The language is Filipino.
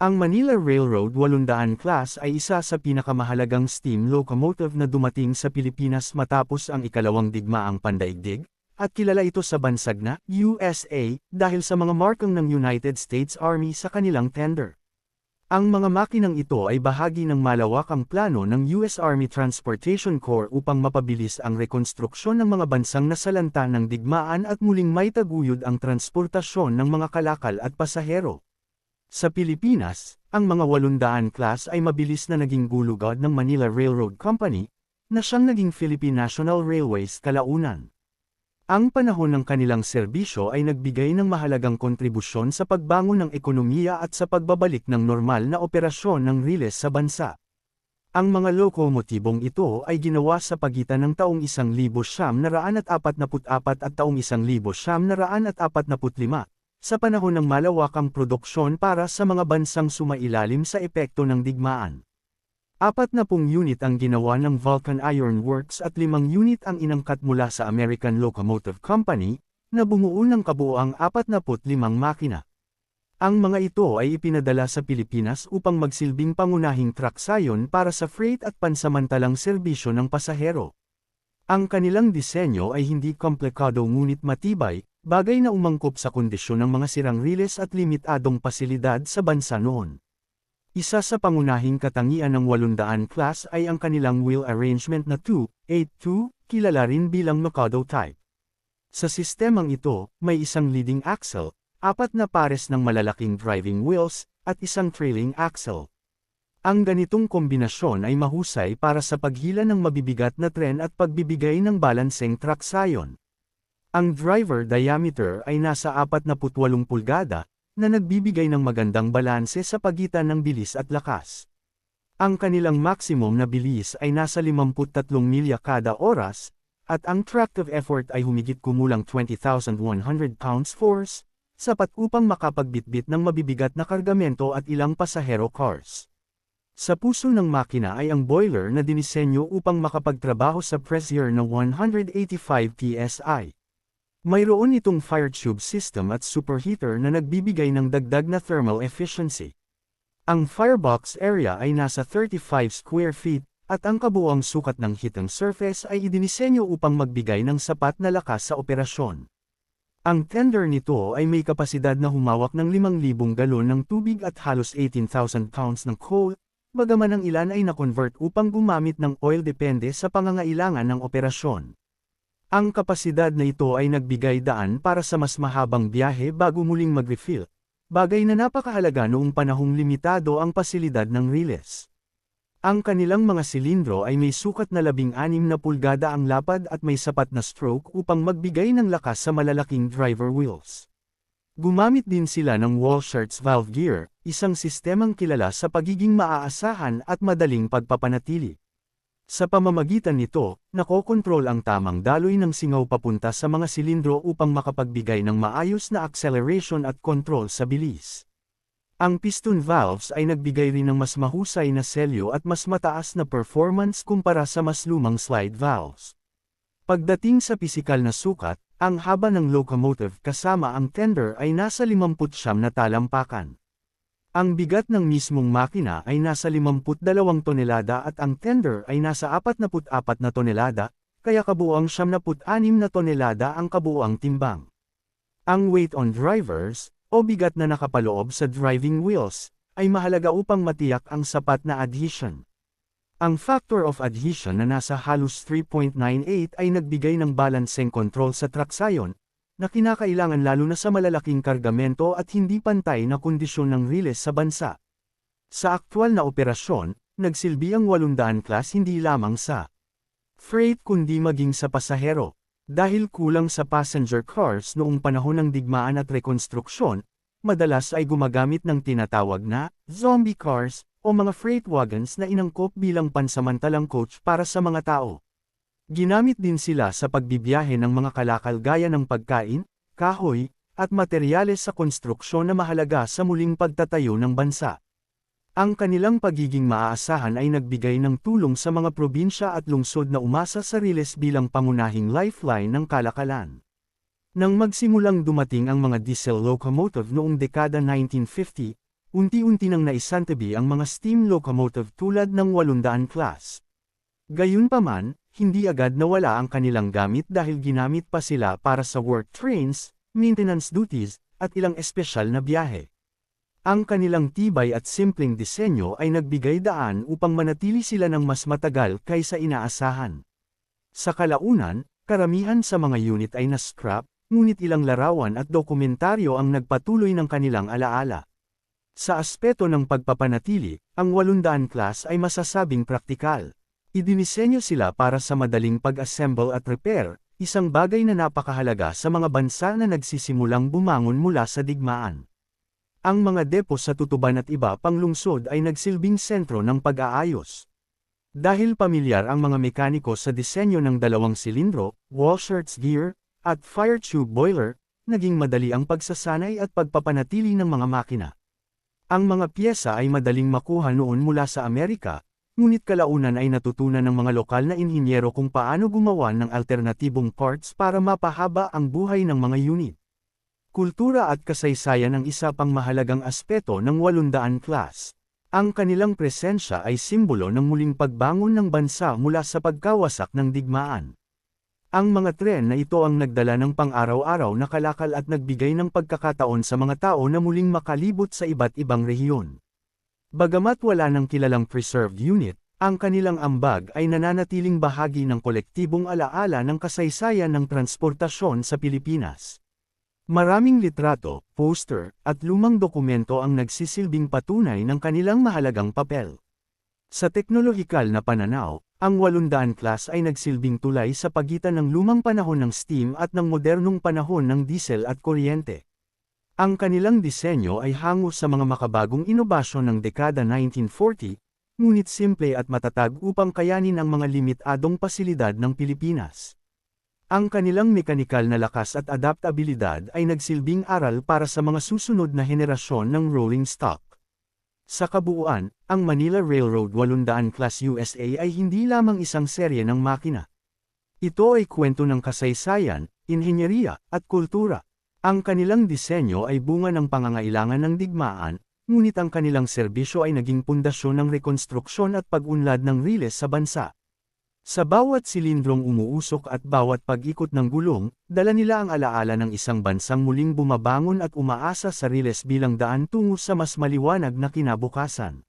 Ang Manila Railroad 800 class ay isa sa pinakamahalagang steam locomotive na dumating sa Pilipinas matapos ang ikalawang digmaang pandaigdig, at kilala ito sa bansag na USA dahil sa mga markang ng United States Army sa kanilang tender. Ang mga makinang ito ay bahagi ng malawakang plano ng US Army Transportation Corps upang mapabilis ang rekonstruksyon ng mga bansang nasalanta ng digmaan at muling maitaguyod ang transportasyon ng mga kalakal at pasahero. Sa Pilipinas, ang mga 800 class ay mabilis na naging gulugod ng Manila Railroad Company, na siyang naging Philippine National Railways kalaunan. Ang panahon ng kanilang serbisyo ay nagbigay ng mahalagang kontribusyon sa pagbangon ng ekonomiya at sa pagbabalik ng normal na operasyon ng riles sa bansa. Ang mga lokomotibong ito ay ginawa sa pagitan ng taong 1944 at taong 1945 sa panahon ng malawakang produksyon para sa mga bansang sumailalim sa epekto ng digmaan. Apat na pung unit ang ginawa ng Vulcan Iron Works at limang unit ang inangkat mula sa American Locomotive Company, na bumuo ng kabuoang 45 makina. Ang mga ito ay ipinadala sa Pilipinas upang magsilbing pangunahing traksayon para sa freight at pansamantalang serbisyo ng pasahero. Ang kanilang disenyo ay hindi komplikado ngunit matibay, bagay na umangkop sa kondisyon ng mga sirang riles at limitadong pasilidad sa bansa noon. Isa sa pangunahing katangian ng 800 class ay ang kanilang wheel arrangement na 2-8-2, kilala rin bilang Mikado type. Sa sistemang ito, may isang leading axle, apat na pares ng malalaking driving wheels, at isang trailing axle. Ang ganitong kombinasyon ay mahusay para sa paghila ng mabibigat na tren at pagbibigay ng balancing traksayon. Ang driver diameter ay nasa 48 pulgada, na nagbibigay ng magandang balanse sa pagitan ng bilis at lakas. Ang kanilang maximum na bilis ay nasa 53 milya kada oras, at ang tractive effort ay humigit kumulang 20,100 pounds force, sapat upang makapagbitbit ng mabibigat na kargamento at ilang pasahero cars. Sa puso ng makina ay ang boiler na dinisenyo upang makapagtrabaho sa pressure na 185 psi. Mayroon itong fire tube system at superheater na nagbibigay ng dagdag na thermal efficiency. Ang firebox area ay nasa 35 square feet, at ang kabuuang sukat ng heating surface ay idinisenyo upang magbigay ng sapat na lakas sa operasyon. Ang tender nito ay may kapasidad na humawak ng 5,000 galon ng tubig at halos 18,000 pounds ng coal, bagaman ang ilan ay na-convert upang gumamit ng oil depende sa pangangailangan ng operasyon. Ang kapasidad na ito ay nagbigay daan para sa mas mahabang biyahe bago muling mag-refill, bagay na napakahalaga noong panahong limitado ang pasilidad ng riles. Ang kanilang mga silindro ay may sukat na 16 na pulgada ang lapad at may sapat na stroke upang magbigay ng lakas sa malalaking driver wheels. Gumamit din sila ng Walshart's valve gear, isang sistemang kilala sa pagiging maaasahan at madaling pagpapanatili. Sa pamamagitan nito, nakokontrol ang tamang daloy ng singaw papunta sa mga silindro upang makapagbigay ng maayos na acceleration at control sa bilis. Ang piston valves ay nagbigay rin ng mas mahusay na selyo at mas mataas na performance kumpara sa mas lumang slide valves. Pagdating sa pisikal na sukat, ang haba ng locomotive kasama ang tender ay nasa 50 na talampakan. Ang bigat ng mismong makina ay nasa 52 tonelada at ang tender ay nasa 44 na tonelada, kaya kabuuang 76 na tonelada ang kabuuang timbang. Ang weight on drivers, o bigat na nakapaloob sa driving wheels, ay mahalaga upang matiyak ang sapat na adhesion. Ang factor of adhesion na nasa halos 3.98 ay nagbigay ng balancing control sa traksayon, na kinakailangan lalo na sa malalaking kargamento at hindi pantay na kondisyon ng riles sa bansa. Sa aktwal na operasyon, nagsilbi ang 800 class hindi lamang sa freight kundi maging sa pasahero. Dahil kulang sa passenger cars noong panahon ng digmaan at rekonstruksyon, madalas ay gumagamit ng tinatawag na zombie cars o mga freight wagons na inangkop bilang pansamantalang coach para sa mga tao. Ginamit din sila sa pagbibiyahe ng mga kalakal gaya ng pagkain, kahoy, at materyales sa konstruksyon na mahalaga sa muling pagtatayo ng bansa. Ang kanilang pagiging maaasahan ay nagbigay ng tulong sa mga probinsya at lungsod na umasa sa riles bilang pangunahing lifeline ng kalakalan. Nang magsimulang dumating ang mga diesel locomotive noong dekada 1950, unti-unti nang naisantabi ang mga steam locomotive tulad ng 800 class. Gayunpaman, hindi agad nawala ang kanilang gamit dahil ginamit pa sila para sa work trains, maintenance duties, at ilang espesyal na biyahe. Ang kanilang tibay at simpleng disenyo ay nagbigay daan upang manatili sila ng mas matagal kaysa inaasahan. Sa kalaunan, karamihan sa mga unit ay na-scrap, ngunit ilang larawan at dokumentaryo ang nagpatuloy ng kanilang alaala. Sa aspeto ng pagpapanatili, ang 800 class ay masasabing praktikal. Idinisenyo sila para sa madaling pag-assemble at repair, isang bagay na napakahalaga sa mga bansa na nagsisimulang bumangon mula sa digmaan. Ang mga depo sa tutuban at iba pang lungsod ay nagsilbing sentro ng pag-aayos. Dahil pamilyar ang mga mekaniko sa disenyo ng dalawang silindro, wall shirts gear, at fire tube boiler, naging madali ang pagsasanay at pagpapanatili ng mga makina. Ang mga pyesa ay madaling makuha noon mula sa Amerika, ngunit kalaunan ay natutunan ng mga lokal na inhinyero kung paano gumawa ng alternatibong parts para mapahaba ang buhay ng mga unit. Kultura at kasaysayan ang isa pang mahalagang aspeto ng 800 class. Ang kanilang presensya ay simbolo ng muling pagbangon ng bansa mula sa pagkawasak ng digmaan. Ang mga tren na ito ang nagdala ng pang-araw-araw na kalakal at nagbigay ng pagkakataon sa mga tao na muling makalibot sa iba't ibang rehiyon. Bagamat wala ng kilalang preserved unit, ang kanilang ambag ay nananatiling bahagi ng kolektibong alaala ng kasaysayan ng transportasyon sa Pilipinas. Maraming litrato, poster, at lumang dokumento ang nagsisilbing patunay ng kanilang mahalagang papel. Sa teknolohikal na pananaw, ang 800 class ay nagsilbing tulay sa pagitan ng lumang panahon ng steam at ng modernong panahon ng diesel at kuryente. Ang kanilang disenyo ay hango sa mga makabagong inobasyon ng dekada 1940, ngunit simple at matatag upang kayanin ang mga limitadong pasilidad ng Pilipinas. Ang kanilang mekanikal na lakas at adaptabilidad ay nagsilbing aral para sa mga susunod na henerasyon ng rolling stock. Sa kabuuan, ang Manila Railroad 800 Class USA ay hindi lamang isang serye ng makina. Ito ay kwento ng kasaysayan, inhenyeriya, at kultura. Ang kanilang disenyo ay bunga ng pangangailangan ng digmaan, ngunit ang kanilang serbisyo ay naging pundasyon ng rekonstruksyon at pag-unlad ng riles sa bansa. Sa bawat silindrong umuusok at bawat pag-ikot ng gulong, dala nila ang alaala ng isang bansang muling bumabangon at umaasa sa riles bilang daan tungo sa mas maliwanag na kinabukasan.